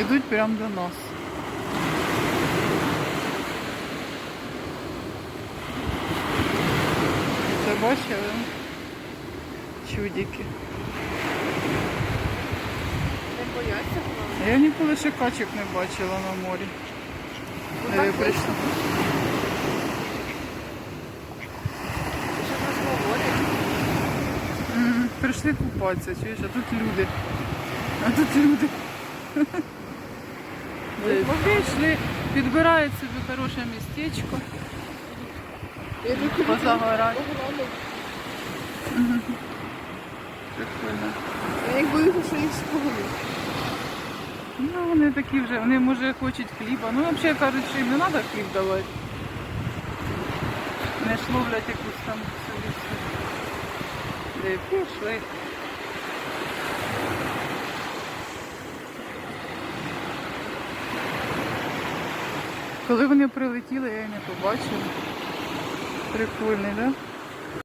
Йдуть прямо до нас. Це бачили? Чудики. Не бояться. Я ніколи ще качок не бачила на морі. Де ви прийшли? Прийшли купатися, чуєш, а тут люди. А тут люди. Де, Прийшли, підбирають собі хороше містечко. Позагорати. Прикольно. Я як боюся, що їх. Ну, вони такі вже, вони може хочуть хліба. Ну, взагалі кажуть, що їм не треба хліб давати. Не ж ловлять якусь там собі. собі. Де пішли. Коли вони прилетіли, я їх не побачила. Прикольний, так? Да?